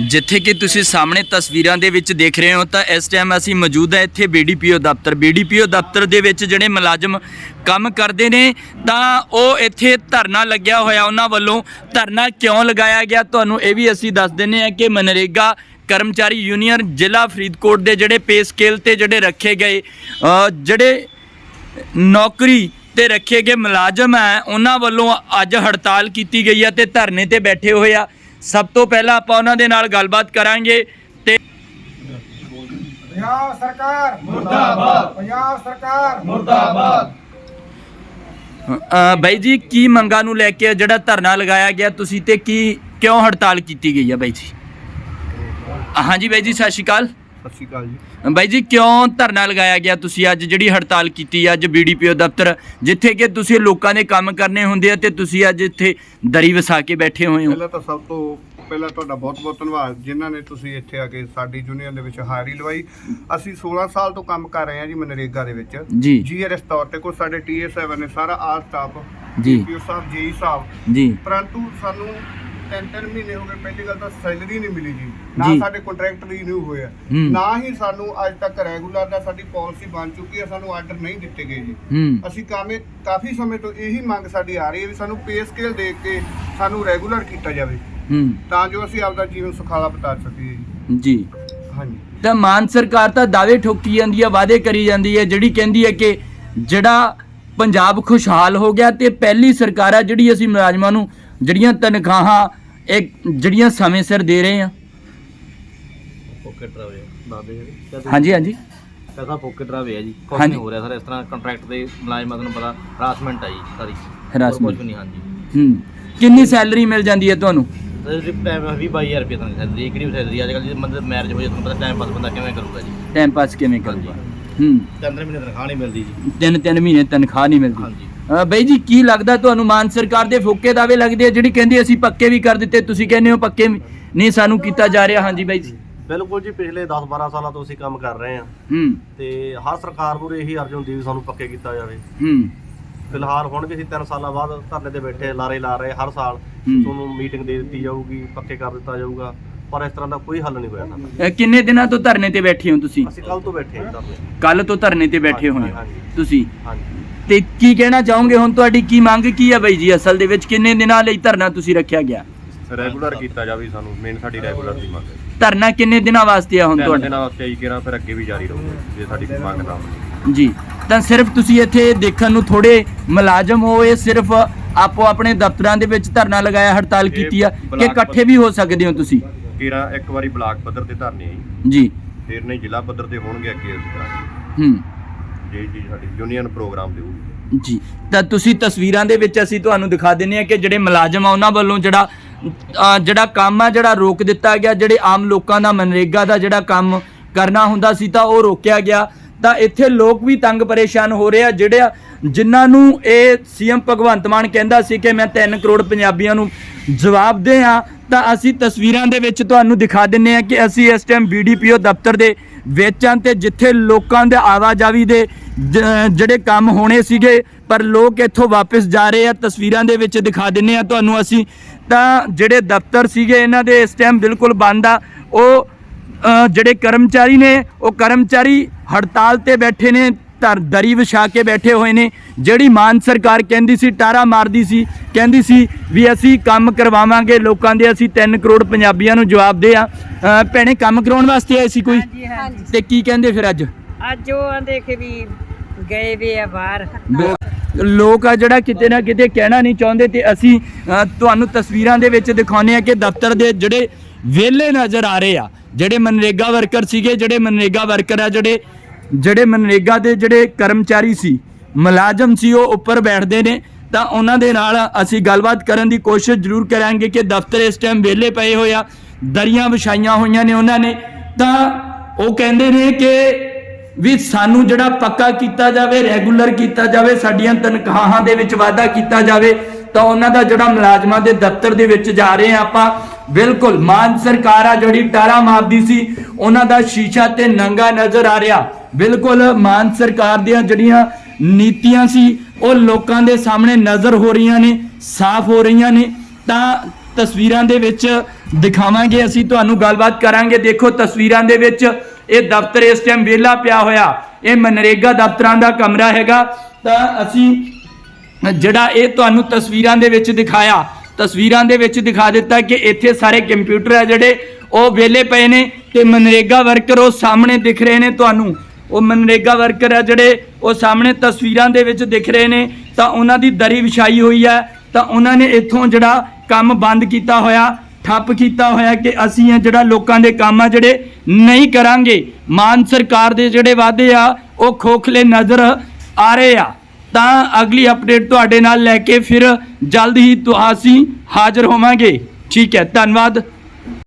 ਜਿੱਥੇ ਕਿ ਤੁਸੀਂ ਸਾਹਮਣੇ ਤਸਵੀਰਾਂ ਦੇ ਵਿੱਚ ਦੇਖ ਰਹੇ ਹੋ ਤਾਂ ਇਸ ਟਾਈਮ ਅਸੀਂ ਮੌਜੂਦ ਹੈ ਇੱਥੇ ਬੀਡੀਪੀਓ ਦਫ਼ਤਰ। ਬੀਡੀਪੀਓ ਦਫ਼ਤਰ ਦੇ ਵਿੱਚ ਜਿਹੜੇ ਮੁਲਾਜ਼ਮ ਕੰਮ ਕਰਦੇ ਨੇ, ਤਾਂ ਉਹ ਇੱਥੇ ਧਰਨਾ ਲੱਗਿਆ ਹੋਇਆ ਉਹਨਾਂ ਵੱਲੋਂ। ਧਰਨਾ ਕਿਉਂ ਲਗਾਇਆ ਗਿਆ? ਤੁਹਾਨੂੰ ਇਹ ਵੀ ਅਸੀਂ ਦੱਸ ਦਿੰਨੇ ਆ ਕਿ ਮਨਰੇਗਾ ਕਰਮਚਾਰੀ ਯੂਨੀਅਨ ਜ਼ਿਲ੍ਹਾ ਫਰੀਦਕੋਟ ਦੇ ਜਿਹੜੇ ਪੇ ਸਕੇਲ ਤੇ ਜਿਹੜੇ ਰੱਖੇ ਗਏ ਜਿਹੜੇ ਨੌਕਰੀ ਤੇ ਰੱਖੇ ਗਏ ਮੁਲਾਜ਼ਮ ਹੈ, ਉਹਨਾਂ ਵੱਲੋਂ ਅੱਜ ਹੜਤਾਲ ਕੀਤੀ ਗਈ ਹੈ ਤੇ ਧਰਨੇ ਤੇ ਬੈਠੇ ਹੋਏ ਆ। ਸਭ ਤੋਂ ਪਹਿਲਾਂ ਆਪਾਂ ਉਹਨਾਂ ਦੇ ਨਾਲ ਗੱਲਬਾਤ ਕਰਾਂਗੇ ਤੇ ਪੰਜਾਬ ਸਰਕਾਰ। ਮੁਰਦਾਬਾਦ। ਪੰਜਾਬ ਸਰਕਾਰ। ਅ, ਬਾਈ ਜੀ ਕੀ ਮੰਗਾਂ ਨੂੰ ਲੈ ਕੇ ਜਿਹੜਾ ਧਰਨਾ ਲਗਾਇਆ ਗਿਆ ਤੁਸੀਂ ਤੇ ਕੀ ਕਿਉਂ ਹੜਤਾਲ ਕੀਤੀ ਗਈ ਹੈ ਬਾਈ ਜੀ? ਹਾਂਜੀ ਬਾਈ ਜੀ ਸਤਿ ਸ਼੍ਰੀ ਅਕਾਲ। ਸਤਿ ਸ਼੍ਰੀ ਅਕਾਲ ਜੀ। ਬਾਈ ਜੀ ਕਿਉਂ ਧਰਨਾ ਲਗਾਇਆ ਗਿਆ? ਤੁਸੀਂ ਅੱਜ ਜਿਹੜੀ ਹੜਤਾਲ ਕੀਤੀ ਅੱਜ ਬੀਡੀਪੀਓ ਦਫ਼ਤਰ ਜਿੱਥੇ ਕਿ ਤੁਸੀਂ ਲੋਕਾਂ ਦੇ ਕੰਮ ਕਰਨੇ ਹੁੰਦੇ ਆ ਤੇ ਤੁਸੀਂ ਅੱਜ ਇੱਥੇ ਦਰੀ ਵਸਾ ਕੇ ਬੈਠੇ ਹੋਏ ਹੋ। ਪਹਿਲਾਂ ਤਾਂ ਸਭ ਤੋਂ ਪਹਿਲਾਂ ਤੁਹਾਡਾ ਬਹੁਤ-ਬਹੁਤ ਧੰਨਵਾਦ ਜਿਨ੍ਹਾਂ ਨੇ ਤੁਸੀਂ ਇੱਥੇ ਆ ਕੇ ਸਾਡੀ ਯੂਨੀਅਨ ਦੇ ਵਿੱਚ ਹਾਜ਼ਰੀ ਲਵਾਈ। ਅਸੀਂ 16 ਸਾਲ ਤੋਂ ਕੰਮ ਕਰ ਰਹੇ ਹਾਂ ਜੀ ਮਨਰੇਗਾ ਦੇ ਵਿੱਚ। ਜੀ। ਜੀਆਰਐਸ ਤੌਰ ਤੇ ਕੋਈ ਸਾਡੇ ਟੀਏ7 ਨੇ ਸਾਰਾ ਆਰ ਸਟਾਫ ਜੀ। ਪੀਓ ਸਾਹਿਬ ਜੇਈ ਸਾਹਿਬ। ਜੀ। ਪਰੰਤੂ ਸਾਨੂੰ ਤਿੰਨ ਤਿੰਨ ਮਹੀਨੇ ਹੋ ਗਏ ਪਹਿਲੀ ਗੱਲ ਤਾਂ ਸੈਲਰੀ ਨਹੀਂ ਮਿਲੀ ਜੀ। ਨਾ ਜੀ। ਸਾਡੇ ਕੰਟਰੈਕਟ ਰੀਨਿਊ ਹੋਇਆ ਹੂੰ। ਨਾ ਹੀ ਸਾਨੂੰ ਅੱਜ ਤੱਕ ਰੈਗੂਲਰ ਦਾ ਸਾਡੀ ਪਾਲਿਸੀ ਬਣ ਚੁੱਕੀ ਹੈ ਸਾਨੂੰ ਆਰਡਰ ਨਹੀਂ ਦਿੱਤੇ ਗਏ ਜੀ। ਹੂੰ। ਅਸੀਂ ਕਾਮੇ ਕਾਫੀ ਸਮੇਂ ਤੋਂ ਇਹੀ ਮੰਗ ਸਾਡੀ ਆ ਰਹੀ ਹੈ ਵੀ ਸਾਨੂੰ ਪੇ ਸਕੇਲ ਦੇ ਕੇ ਸਾਨੂੰ ਰੈਗੂਲਰ ਕੀਤਾ ਜਾਵੇ। ਹੂੰ। ਤਾਂ ਜੋ ਅਸੀਂ ਆਪਦਾ ਜੀਵਨ ਸੁਖਾਲਾ ਬਤਾ ਸਕੀਏ ਜੀ। ਜੀ। ਹਾਂਜੀ। ਤਾਂ ਮਾਨ ਸਰਕਾਰ ਤਾਂ ਦਾਅਵੇ ਠੋਕੀ ਜਾਂਦੀ ਹੈ ਵਾਅਦੇ ਕਰੀ ਜਾਂਦੀ ਹੈ ਜਿਹੜੀ ਕਹਿੰਦੀ ਹੈ ਕਿ ਜਿਹੜਾ ਪੰਜਾਬ ਖੁਸ਼ਹਾਲ ਹੋ ਗਿਆ ਤੇ ਪਹਿਲੀ ਸਰਕਾਰ ਆ ਜਿਹੜੀ ਅਸੀਂ ਮੁਲਾਜ਼ਮਾਂ ਨੂੰ ਜਿਹੜੀਆਂ ਤਨਖਾਹਾਂ ਇੱਕ ਜਿਹੜੀਆਂ ਸਮੇਂ ਸਿਰ ਦੇ ਰਹੇ ਆ। ਪੋਕਟ ਰਵੇ ਦਾਦੇ ਜਿਹੜੇ। ਹਾਂਜੀ ਹਾਂਜੀ। ਕਹਦਾ ਪੋਕਟ ਰਵੇ ਹੈ ਜੀ? ਕੁਝ। ਨਹੀਂ ਹੋ ਰਿਹਾ ਸਰ ਇਸ ਤਰ੍ਹਾਂ ਕੰਟਰੈਕਟ ਦੇ ਮੁਲਾਜ਼ਮਾਂ ਤੁਹਾਨੂੰ ਪਤਾ ਹਰਾਸਮੈਂਟ ਆ ਜੀ ਸਾਰੀ। Harassment। ਕੁਝ ਨਹੀਂ ਹਾਂਜੀ। ਹੂੰ। ਕਿੰਨੀ ਸੈਲਰੀ ਮਿਲ ਜਾਂਦੀ ਹੈ ਤੁਹਾਨੂੰ? ਜੀ ਟਾਈਮ 20 22000 ਰੁਪਏ ਤਾਂ ਸੈਲਰੀ ਕਿਹੜੀ ਸੈਲਰੀ ਅੱਜ ਕੱਲ੍ਹ ਜੀ ਮਤਲਬ ਮੈਰਿਜ ਹੋ ਜਾਏ ਤੁਹਾਨੂੰ ਪਤਾ ਟਾਈਮ ਪਾਸ ਬੰਦਾ ਕਿਵੇਂ ਕਰੂਗਾ ਜੀ। ਟਾਈਮ ਪਾਸ ਕਿਵੇਂ ਕਰੂਗਾ? ਹੂੰ। ਮਹੀਨੇ ਤਨਖਾਹ ਨਹੀਂ ਮਿਲਦੀ ਜੀ। ਤਿੰਨ ਤਿੰਨ ਮਹੀਨੇ ਤਨਖਾਹ ਨਹੀਂ ਮਿਲਦੀ। ਹਾਂਜੀ। ਬਾਈ ਜੀ ਕੀ ਲੱਗਦਾ ਤੁਹਾਨੂੰ ਮਾਨ ਸਰਕਾਰ ਦੇ ਫੋਕੇ ਦਾਅਵੇ ਲੱਗਦੇ ਆ ਜਿਹੜੀ ਕਹਿੰਦੀ ਅਸੀਂ ਪੱਕੇ ਵੀ ਕਰ ਦਿੱਤੇ ਤੁਸੀਂ ਕਹਿੰਦੇ ਹੋ ਪੱਕੇ ਨਹੀਂ ਸਾਨੂੰ ਕੀਤਾ ਜਾ ਰਿਹਾ ਹਾਂਜੀ ਬਾਈ ਜੀ। ਬਿਲਕੁਲ ਜੀ ਪਿਛਲੇ 10-12 ਸਾਲਾਂ ਤੋਂ ਅਸੀਂ ਕੰਮ ਕਰ ਰਹੇ ਹਾਂ। ਹੂੰ। ਤੇ ਹਰ ਸਰਕਾਰ ਨੂੰ ਇਹੀ ਅਰਜ਼ ਹੁੰਦੀ ਵੀ ਸਾਨੂੰ ਪੱਕੇ ਕੀਤਾ ਜਾਵੇ। ਹੂੰ। ਫਿਲਹਾਲ ਹੁਣ ਵੀ ਅਸੀਂ 3 ਸਾਲਾਂ ਬਾਅਦ ਧਰਨੇ ਤੇ ਬੈਠੇ ਲਾਰੇ ਲਾ ਰਹੇ ਹਰ ਸਾਲ। ਤੁਹਾਨੂੰ ਮੀਟਿੰਗ ਦੇ ਦਿੱਤੀ ਜਾਊਗੀ ਪੱਕੇ ਕਰ ਦਿੱਤਾ ਜਾਊਗਾ ਪਰ ਇਸ ਤਰ੍ਹਾਂ ਦਾ ਕੋਈ ਹੱਲ ਨਹੀਂ ਹੋਇਆ ਅ, ਕਿੰਨੇ ਦਿਨਾਂ ਤੋਂ ਧਰਨੇ ਤੇ ਬੈਠੇ ਹੋ ਤੁਸੀਂ? ਅਸੀਂ ਕੱਲ ਤੋਂ ਬੈਠੇ ਹਾਂ ਕੱਲ ਤੋਂ ਧਰਨੇ ਤੇ ਬੈਠੇ ਹੋਏ। ਤੁਸੀਂ? ਹਾਂਜੀ। ਤੇ ਕੀ ਕਹਿਣਾ ਚਾਹੋਗੇ? ਹੁਣ ਤੁਹਾਡੀ ਕੀ ਮੰਗ ਕੀ ਆ ਬਾਈ ਜੀ? ਅਸਲ ਦੇ ਵਿੱਚ ਕਿੰਨੇ ਦਿਨਾਂ ਲਈ ਧਰਨਾ ਤੁਸੀਂ ਰੱਖਿਆ ਗਿਆ? ਰੈਗੂਲਰ ਕੀਤਾ ਜਾਵੇ ਸਾਨੂੰ ਮੇਨ ਸਾਡੀ ਰੈਗੂਲਰ ਦੀ ਮੰਗ ਹੈ। ਧਰਨਾ ਕਿੰਨੇ ਦਿਨਾਂ ਵਾਸਤੇ ਆ ਹੁਣ ਤਿੰਨ ਤੁਹਾਡਾ? ਦਿਨਾਂ ਵਾਸਤੇ ਆਈ ਕਿਰਾਂ ਫਿਰ ਅੱਗੇ ਵੀ ਜਾਰੀ ਰਹੂਗਾ ਜੇ ਸਾਡੀ ਕੋਈ ਮੰਗ ਨਾ ਮੰਨੀ ਜੀ ਤਾਂ ਸਿਰਫ ਤੁਸੀਂ ਇੱਥੇ ਦੇਖਣ ਨੂੰ ਥੋੜੇ ਮੁਲਾਜ਼ਮ ਹੋ ਇਹ ਸਿਰਫ ਆਪੋ ਆਪਣੇ ਦਫ਼ਤਰਾਂ ਦੇ ਵਿੱਚ ਧਰਨਾ ਲਗਾਇਆ ਹੜਤਾਲ ਕੀਤੀ ਆ। ਕਿ ਬਲਾਕ ਇਕੱਠੇ ਵੀ ਹੋ ਸਕਦੇ ਹੋ ਤੁਸੀਂ? ਕਿਰਾਂ ਇੱਕ ਵਾਰੀ ਬਲਾਕ ਪੱਧਰ ਤੇ ਧਰਨੇ ਆਈ ਜੀ। ਫਿਰ ਨਹੀਂ ਜ਼ਿਲ੍ਹਾ ਪੱਧਰ ਤੇ ਹੋਣਗੇ ਅੱਗੇ ਅਸੀਂ ਕਰਾਂਗੇ ਹੂੰ। ਜੇ ਸਾਡੀ ਯੂਨੀਅਨ ਪ੍ਰੋਗਰਾਮ ਦੇਊਗੀ। ਜੀ। ਤਾਂ ਤੁਸੀਂ ਤਸਵੀਰਾਂ ਦੇ ਵਿੱਚ ਅਸੀਂ ਤੁਹਾਨੂੰ ਦਿਖਾ ਦਿੰਨੇ ਆ ਕਿ ਜਿਹੜੇ ਮੁਲਾਜ਼ਮ ਆ ਉਹਨਾਂ ਵੱਲੋਂ ਜਿਹੜਾ ਅ, ਜਿਹੜਾ ਕੰਮ ਆ ਜਿਹੜਾ ਰੋਕ ਦਿੱਤਾ ਗਿਆ ਜਿਹੜੇ ਆਮ ਲੋਕਾਂ ਦਾ ਮਨਰੇਗਾ ਦਾ ਜਿਹੜਾ ਕੰਮ ਕਰਨਾ ਹੁੰਦਾ ਸੀ ਤਾਂ ਉਹ ਰੋਕਿਆ ਗਿਆ। ਤਾਂ ਇੱਥੇ ਲੋਕ ਵੀ ਤੰਗ ਪਰੇਸ਼ਾਨ ਹੋ ਰਹੇ ਆ ਜਿਹੜੇ ਜਿਨ੍ਹਾਂ ਨੂੰ ਇਹ ਸੀਐਮ ਭਗਵੰਤ ਮਾਨ ਕਹਿੰਦਾ ਸੀ ਕਿ ਮੈਂ 3 ਕਰੋੜ ਪੰਜਾਬੀਆਂ ਨੂੰ ਜਵਾਬ ਦੇ ਆ ਤਾਂ ਅਸੀਂ ਤਸਵੀਰਾਂ ਦੇ ਵਿੱਚ ਤੁਹਾਨੂੰ ਦਿਖਾ ਦਿੰਨੇ ਆ ਕਿ ਅਸੀਂ ਇਸ ਟਾਈਮ ਬੀਡੀਪੀਓ ਦਫ਼ਤਰ ਦੇ ਵਿੱਚ ਆਂ ਤੇ ਜਿੱਥੇ ਲੋਕਾਂ ਦੇ ਆਵਾਜਾਵੀ ਦੇ ਜਿਹੜੇ ਕੰਮ ਹੋਣੇ ਸੀਗੇ, ਪਰ ਲੋਕ ਇੱਥੋਂ ਵਾਪਸ ਜਾ ਰਹੇ ਆ। ਤਸਵੀਰਾਂ ਦੇ ਵਿੱਚ ਦਿਖਾ ਦਿੰਨੇ ਆ ਤੁਹਾਨੂੰ ਅਸੀਂ। ਤਾਂ ਜਿਹੜੇ ਦਫ਼ਤਰ ਸੀਗੇ, ਇਹਨਾਂ ਦੇ ਇਸ ਟਾਈਮ ਬਿਲਕੁਲ ਬੰਦ ਆ। ਉਹ ਜਿਹੜੇ ਕਰਮਚਾਰੀ ਨੇ, ਉਹ ਕਰਮਚਾਰੀ ਹੜਤਾਲ ਤੇ ਬੈਠੇ ਨੇ। ਧਰ ਦਰੀ ਵਿਛਾ ਕੇ ਬੈਠੇ ਹੋਏ ਨੇ। ਜਿਹੜੀ ਮਾਨ ਸਰਕਾਰ ਕਹਿੰਦੀ ਸੀ ਟਾਰਾ ਮਾਰਦੀ ਸੀ ਕਹਿੰਦੀ ਸੀ ਵੀ ਅਸੀਂ ਕੰਮ ਕਰਵਾਵਾਂਗੇ ਲੋਕਾਂ ਦੇ ਅਸੀਂ 3 ਕਰੋੜ ਪੰਜਾਬੀਆਂ ਨੂੰ ਜਵਾਬ ਦੇ ਆ। ਭੈਣੇ ਕੰਮ ਕਰਾਉਣ ਵਾਸਤੇ ਆਏ ਸੀ ਕੋਈ? ਤੇ ਕੀ ਕਹਿੰਦੇ ਫਿਰ ਅੱਜ? ਅੱਜ ਉਹ ਆਂਦੇ ਕਿ ਵੀ ਗਏ ਵੀ ਆ ਬਾਹਰ। ਲੋਕ ਆ ਜਿਹੜਾ ਕਿਤੇ ਨਾ ਕਿਤੇ ਕਹਿਣਾ ਨਹੀਂ ਚਾਹੁੰਦੇ ਤੇ ਅਸੀਂ ਤੁਹਾਨੂੰ ਤਸਵੀਰਾਂ ਦੇ ਵਿੱਚ ਦਿਖਾਉਂਦੇ ਆ ਕਿ ਦਫ਼ਤਰ ਦੇ ਜਿਹੜੇ ਵਿਹਲੇ ਨਜ਼ਰ ਆ ਰਹੇ ਆ। ਜਿਹੜੇ ਮਨਰੇਗਾ ਵਰਕਰ ਸੀਗੇ ਜਿਹੜੇ ਮਨਰੇਗਾ ਵਰਕਰ ਆ ਜਿਹੜੇ ਜਿਹੜੇ ਮਨਰੇਗਾ ਦੇ ਜਿਹੜੇ ਕਰਮਚਾਰੀ ਸੀ, ਮੁਲਾਜ਼ਮ ਸੀ, ਉਹ ਉੱਪਰ ਬੈਠਦੇ ਨੇ, ਤਾਂ ਉਹਨਾਂ ਦੇ ਨਾਲ ਅਸੀਂ ਗੱਲਬਾਤ ਕਰਨ ਦੀ ਕੋਸ਼ਿਸ਼ ਜ਼ਰੂਰ ਕਰਾਂਗੇ ਕਿ ਦਫ਼ਤਰ ਇਸ ਟਾਈਮ ਵਿਹਲੇ ਪਏ ਹੋਏ ਆ, ਦਰੀਆਂ ਵਿਛਾਈਆਂ ਹੋਈਆਂ ਨੇ ਉਹਨਾਂ ਨੇ, ਤਾਂ ਉਹ ਕਹਿੰਦੇ ਨੇ ਕਿ ਵੀ ਸਾਨੂੰ ਜਿਹੜਾ ਪੱਕਾ ਕੀਤਾ ਜਾਵੇ, ਰੈਗੂਲਰ ਕੀਤਾ ਜਾਵੇ, ਸਾਡੀਆਂ ਤਨਖਾਹਾਂ ਦੇ ਵਿੱਚ ਵਾਧਾ ਕੀਤਾ ਜਾਵੇ, ਤਾਂ ਉਹਨਾਂ ਦਾ ਜਿਹੜਾ ਮੁਲਾਜ਼ਮਾਂ ਦੇ ਦਫ਼ਤਰ ਦੇ ਵਿੱਚ ਜਾ ਰਹੇ ਆ ਆਪਾਂ, ਬਿਲਕੁਲ ਮਾਨ ਸਰਕਾਰ ਆ ਜਿਹੜੀ ਟਾਰਾ ਮਾਰਦੀ ਸੀ, ਉਹਨਾਂ ਦਾ ਸ਼ੀਸ਼ਾ ਤੇ ਨੰਗਾ ਨਜ਼ਰ ਆ ਰਿਹਾ। ਬਿਲਕੁਲ ਮਾਨ ਸਰਕਾਰ ਦੀਆਂ ਜਿਹੜੀਆਂ ਨੀਤੀਆਂ ਸੀ, ਉਹ ਲੋਕਾਂ ਦੇ ਸਾਹਮਣੇ ਨਜ਼ਰ ਹੋ ਰਹੀਆਂ ਨੇ, ਸਾਫ਼ ਹੋ ਰਹੀਆਂ ਨੇ। ਤਾਂ ਤਸਵੀਰਾਂ ਦੇ ਵਿੱਚ ਦਿਖਾਵਾਂਗੇ, ਅਸੀਂ ਤੁਹਾਨੂੰ ਗੱਲਬਾਤ ਕਰਾਂਗੇ। ਦੇਖੋ, ਤਸਵੀਰਾਂ ਦੇ ਵਿੱਚ ਇਹ ਦਫ਼ਤਰ ਇਸ ਟਾਈਮ ਵਿਹਲਾ ਪਿਆ ਹੋਇਆ। ਇਹ ਮਨਰੇਗਾ ਦਫ਼ਤਰਾਂ ਦਾ ਕਮਰਾ ਹੈਗਾ। ਤਾਂ ਅਸੀਂ ਜਿਹੜਾ ਇਹ ਤੁਹਾਨੂੰ ਤਸਵੀਰਾਂ ਦੇ ਵਿੱਚ ਦਿਖਾਇਆ, ਤਸਵੀਰਾਂ ਦੇ ਵਿੱਚ ਦਿਖਾ ਦਿੱਤਾ ਕਿ ਇੱਥੇ ਸਾਰੇ ਕੰਪਿਊਟਰ ਆ ਜਿਹੜੇ, ਉਹ ਵਿਹਲੇ ਪਏ ਨੇ ਤੇ ਮਨਰੇਗਾ ਵਰਕਰ ਉਹ ਸਾਹਮਣੇ ਦਿਖ ਰਹੇ ਨੇ ਤੁਹਾਨੂੰ। ਉਹ ਮਨਰੇਗਾ ਵਰਕਰ ਆ ਜਿਹੜੇ ਉਹ ਸਾਹਮਣੇ ਤਸਵੀਰਾਂ ਦੇ ਵਿੱਚ ਦਿਖ ਰਹੇ ਨੇ, ਤਾਂ ਉਹਨਾਂ ਦੀ ਦਰੀ ਵਿਛਾਈ ਹੋਈ ਹੈ, ਤਾਂ ਉਹਨਾਂ ਨੇ ਇੱਥੋਂ ਜਿਹੜਾ ਕੰਮ ਬੰਦ ਕੀਤਾ ਹੋਇਆ, ਠੱਪ ਕੀਤਾ ਹੋਇਆ ਕਿ ਅਸੀਂ ਇਹ ਜਿਹੜਾ ਲੋਕਾਂ ਦੇ ਕੰਮ ਆ ਜਿਹੜੇ ਨਹੀਂ ਕਰਾਂਗੇ। ਮਾਨ ਸਰਕਾਰ ਦੇ ਜਿਹੜੇ ਵਾਅਦੇ ਆ, ਉਹ ਖੋਖਲੇ ਨਜ਼ਰ ਆ ਰਹੇ ਆ। ਤਾਂ ਅਗਲੀ ਅਪਡੇਟ ਤੁਹਾਡੇ ਨਾਲ ਲੈ ਕੇ ਫਿਰ ਜਲਦ ਹੀ ਤੁ- ਅਸੀਂ ਹਾਜ਼ਰ ਹੋਵਾਂਗੇ। ਠੀਕ ਹੈ, ਧੰਨਵਾਦ।